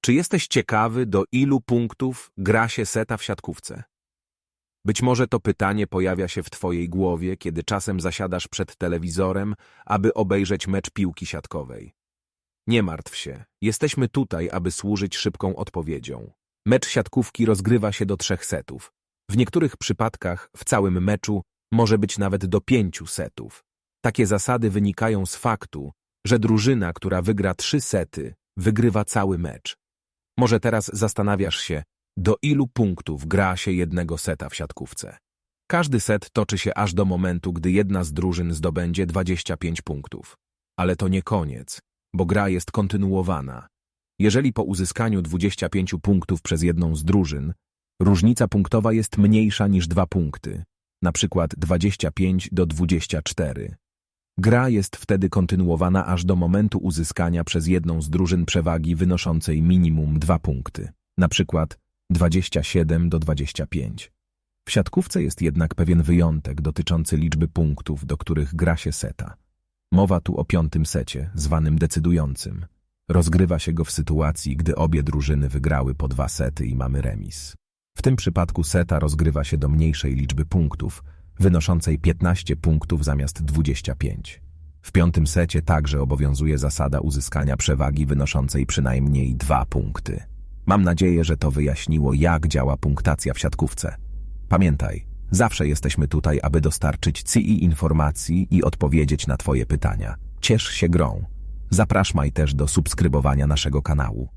Czy jesteś ciekawy, do ilu punktów gra się seta w siatkówce? Być może to pytanie pojawia się w twojej głowie, kiedy czasem zasiadasz przed telewizorem, aby obejrzeć mecz piłki siatkowej. Nie martw się, jesteśmy tutaj, aby służyć szybką odpowiedzią. Mecz siatkówki rozgrywa się do trzech setów. W niektórych przypadkach w całym meczu może być nawet do pięciu setów. Takie zasady wynikają z faktu, że drużyna, która wygra trzy sety, wygrywa cały mecz. Może teraz zastanawiasz się, do ilu punktów gra się jednego seta w siatkówce. Każdy set toczy się aż do momentu, gdy jedna z drużyn zdobędzie 25 punktów. Ale to nie koniec, bo gra jest kontynuowana. Jeżeli po uzyskaniu 25 punktów przez jedną z drużyn, różnica punktowa jest mniejsza niż dwa punkty, na przykład 25 do 24. Gra jest wtedy kontynuowana aż do momentu uzyskania przez jedną z drużyn przewagi wynoszącej minimum dwa punkty, na przykład 27 do 25. W siatkówce jest jednak pewien wyjątek dotyczący liczby punktów, do których gra się seta. Mowa tu o piątym secie, zwanym decydującym. Rozgrywa się go w sytuacji, gdy obie drużyny wygrały po dwa sety i mamy remis. W tym przypadku seta rozgrywa się do mniejszej liczby punktów, wynoszącej 15 punktów zamiast 25. W piątym secie także obowiązuje zasada uzyskania przewagi wynoszącej przynajmniej dwa punkty. Mam nadzieję, że to wyjaśniło, jak działa punktacja w siatkówce. Pamiętaj, zawsze jesteśmy tutaj, aby dostarczyć CI informacji i odpowiedzieć na Twoje pytania. Ciesz się grą. Zapraszaj też do subskrybowania naszego kanału.